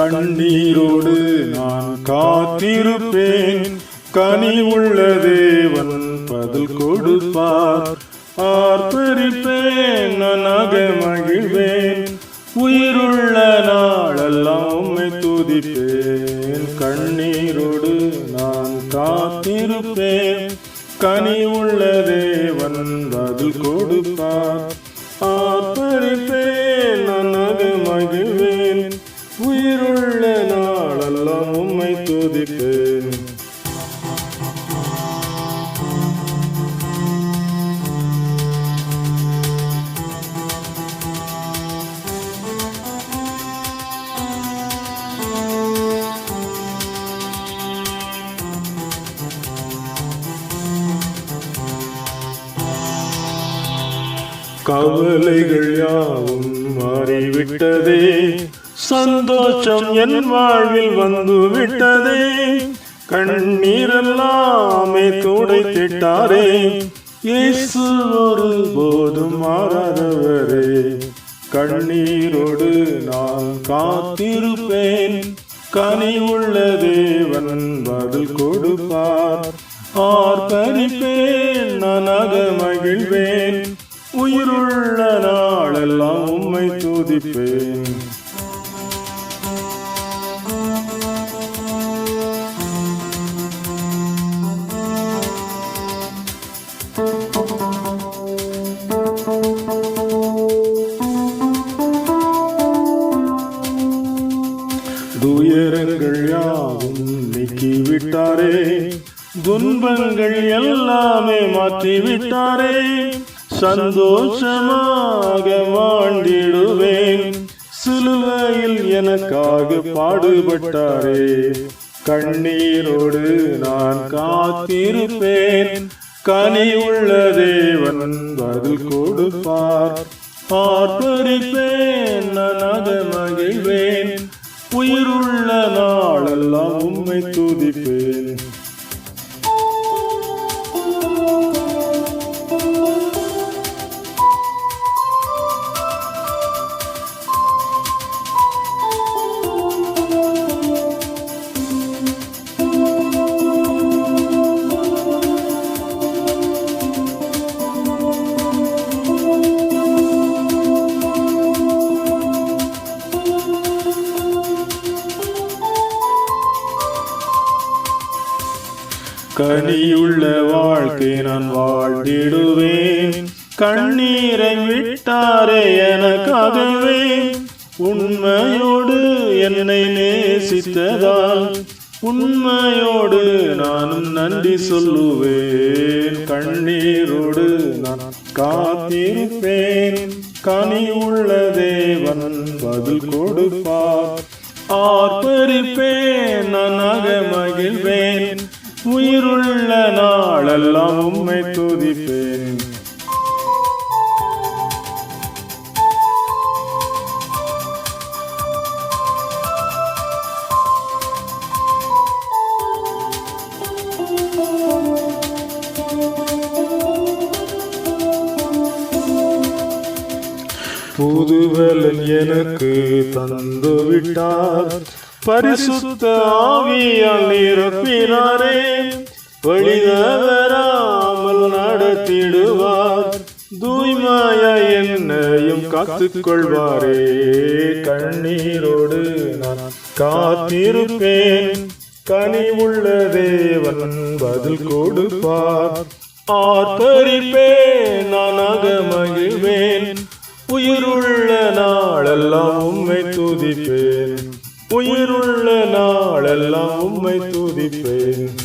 கண்ணீரோடு நான் காத்திருப்பேன். கனி உள்ள தேவன் பதில் கொடுப்பார். ஆர்ப்பரிப்பேன் நானாக மகிழ்வேன். உயிருள்ள நாளெல்லாம் உம்மை துதிப்பேன். கண்ணீரோடு நான் காத்திருப்பேன். கனி உள்ள தேவன் பதில் கொடுப்பார். கவலைகள் யாவும் மாறிவிட்டதே. சந்தோஷம் என் வாழ்வில் வந்து விட்டதே கண்ணீரெல்லாமே துடைத்திட்டாரே இயேசு ஒரு போதும் மாறாதவரே. கண்ணீரோடு நான் காத்திருப்பேன். கனி உள்ள தேவன் பதில் கொடுப்பார். ஆர்ப்பரிப்பேன் நானாக மகிழ்வேன் உயிருள்ள நாளெல்லாம் உம்மை துதிப்பேன். துயரங்கள் யாவும் நீக்கிவிட்டாரே. துன்பங்கள் எல்லாமே மாற்றிவிட்டாரே. சந்தோஷமாக வாழ்ந்திடுவேன் சிலுவையில் எனக்காக பாடுபட்டாரே. கண்ணீரோடு நான் காத்திருப்பேன். கனி உள்ள தேவன் பதில் கொடுப்பார். ஆர்ப்பரிப்பேன் நான் அதை மகிழ்வேன். உயிருள்ள நாளெல்லாம் உம்மை துதிப்பேன். கனியுள்ள வாழ்க்கை நான் வாழ்ந்திடுவேன். கண்ணீரை விட்டாரே எனக்காகவே உண்மையோடு என்னை நேசித்ததால் உண்மையோடு நானும் நன்றி சொல்லுவேன். கண்ணீரோடு நான் காத்திருப்பேன். கனி உள்ள தேவன் பதில் கொடுப்பார். ஆர்ப்பரிப்பேன் நானாக மகிழ்வேன். உயிருள்ள நாளெல்லாம் உம்மை துதிப்பேன். புதுவலன் எனக்கு தந்து விட்டார் பரிசுத்த ஆவியால் நிரப்பினாரே வழிதவராமல் நடத்திடுவார். தூய்மாய என்னையும் காத்துக் கொள்வாரே கண்ணீரோடு நான் காத்திருப்பேன். கனி உள்ள தேவன் பதில் கொடுப்பார். ஆர்ப்பரிப்பேன் நானாக மகிழ்வேன் உயிருள்ள நாளெல்லாம் உம்மை துதிப்பேன். உயிருள்ள நாளெல்லாம் உம்மை துதிப்பேன்.